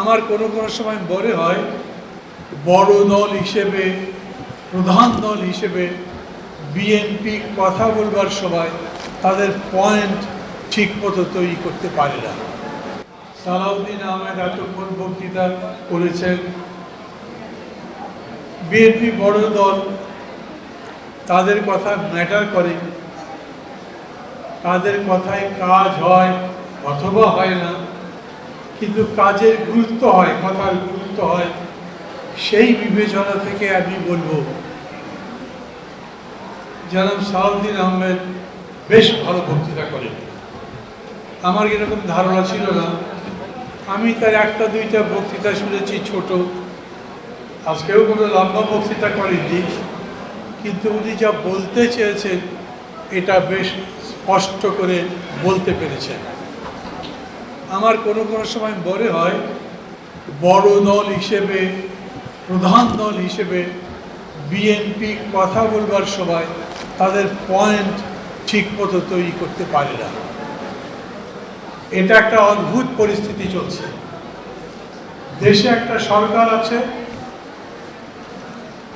আমার কোনো কোনো সময় মনে হয় বড় দল হিসেবে, প্রধান দল হিসেবে বিএনপি কথা বলবার সময় তাদের পয়েন্ট ঠিক মতো তৈরি করতে পারে না। সালাউদ্দিন আহমেদ এতক্ষণ বক্তৃতা করেছেন। বিএনপি বড় দল, তাদের কথা ম্যাটার করে। তাদের কথায় কাজ হয় অথবা হয় না। কিন্তু কাজের গুরুত্ব হয়, কথার গুরুত্ব হয়, সেই বিবেচনা থেকে আমি বলব, জনাব সাউদ্দিন আহমেদ বেশ ভালো বক্তৃতা করেন। আমার এরকম ধারণা ছিল না। আমি তার একটা, দুইটা বক্তৃতা শুনেছি ছোট। আজকেও কোনো লম্বা বক্তৃতা করেননি। কিন্তু উনি যা বলতে চেয়েছেন, এটা বেশ স্পষ্ট করে বলতে পেরেছেন। আমার কোনো কোনো সময় মনে হয় বড় দল হিসেবে, প্রধান দল হিসেবে বিএনপি কথা বলবার সময় তাদের পয়েন্ট ঠিক মতো তৈরি করতে পারে না। এটা একটা অদ্ভুত পরিস্থিতি চলছে। দেশে একটা সরকার আছে,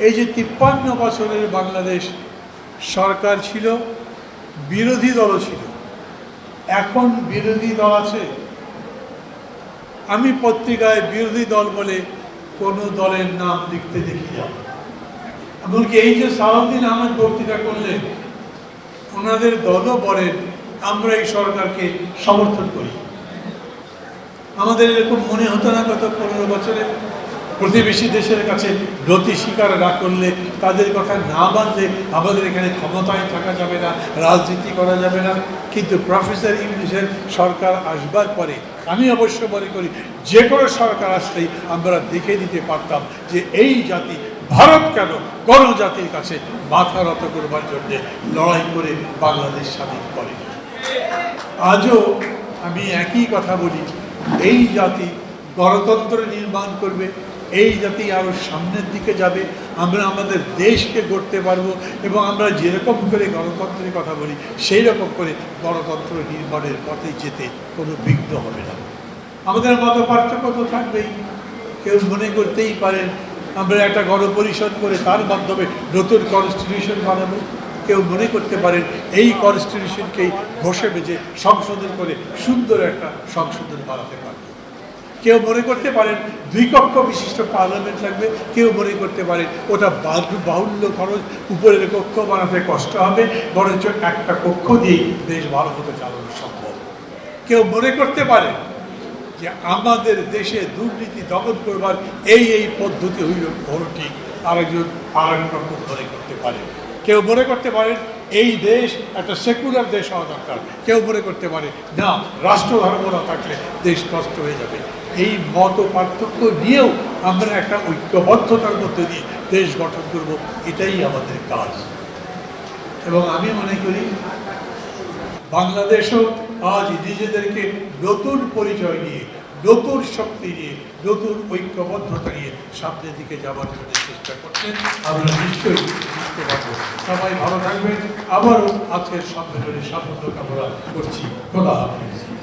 এই যে তিপ্পান্ন বছরের বাংলাদেশ সরকার ছিল, বিরোধী দলও ছিল। এখন বিরোধী দল আছে আমি পত্রিকায় বিরোধী দল বলে কোনো দলের নাম লিখতে দেখি না। এমনকি এই যে সালাউদ্দিন আহমেদ বক্তৃতা করলেন, ওনাদের দলও বলেন, আমরা এই সরকারকে সমর্থন করি। আমাদের এরকম মনে হতো না গত পনেরো বছরে? প্রতিবেশী দেশের কাছে নতি স্বীকার না করলে তাদের কথা না মানলে আমাদের এখানে ক্ষমতায় থাকা যাবে না, রাজনীতি করা যাবে না। কিন্তু প্রফেসর ইংলিশের সরকার আসবার পরে আমি অবশ্য মনে করি যে কোনো সরকার আসলেই আমরা দেখে দিতে পারতাম যে এই জাতি, ভারত কেন কোনো জাতির কাছে মাথা রত করবার জন্যে লড়াই করে বাংলাদেশ স্বাধীন করে। আজও আমি একই কথা বলি, এই জাতি গণতন্ত্র নির্মাণ করবে এই জাতি আরও সামনের দিকে যাবে, আমরা আমাদের দেশকে গড়তে পারব এবং আমরা যেরকম করে গণতন্ত্রের কথা বলি সেই রকম করে গণতন্ত্র নির্মাণের পথে যেতে কোনো বিঘ্ন হবে না। আমাদের মত পার্থক্য তো থাকবেই। কেউ মনে করতেই পারেন, আমরা একটা গণপরিষদ করে তার মাধ্যমে নতুন কনস্টিটিউশন বানাবো। কেউ মনে করতে পারেন, এই কনস্টিটিউশনকেই ঘষে বেজে সংশোধন করে সুন্দর একটা সংশোধন বানাতে পারবে। কেউ মনে করতে পারেন দুই কক্ষ বিশিষ্ট পার্লামেন্ট লাগবে, কেউ মনে করতে পারেন ওটা বাহু- বাহুল্য খরচ, উপরের কক্ষ বানাতে কষ্ট হবে, বরঞ্চ একটা কক্ষ দিয়েই দেশ ভালো মতো চালানো সম্ভব। কেউ মনে করতে পারে যে আমাদের দেশে দুর্নীতি দমন করবার এই এই পদ্ধতি হইল ভোটটি আরেকজন আরেক রকম মনে করতে পারে। কেউ মনে করতে পারেন এই দেশ একটা সেকুলার দেশ হওয়া দরকার। কেউ মনে করতে পারে, না, রাষ্ট্রধর্ম না থাকলে দেশ নষ্ট হয়ে যাবে। এই মত পার্থক্য নিয়েও আমরা একটা ঐক্যবদ্ধতার মধ্যে দিয়ে দেশ গঠন করব, এটাই আমাদের কাজ। এবং আমি মনে করি, বাংলাদেশও আজ নিজেদেরকে নতুন পরিচয় নিয়ে, নতুন শক্তি নিয়ে, নতুন ঐক্যবদ্ধতা নিয়ে সামনের দিকে যাওয়ার জন্য চেষ্টা করছেন। আমরা নিশ্চয়ই জিততে পারব। সবাই ভালো থাকবেন। আবারও আজকের সম্মেলনে সাফল্য কামনা করছি। খোদা হাফিজ।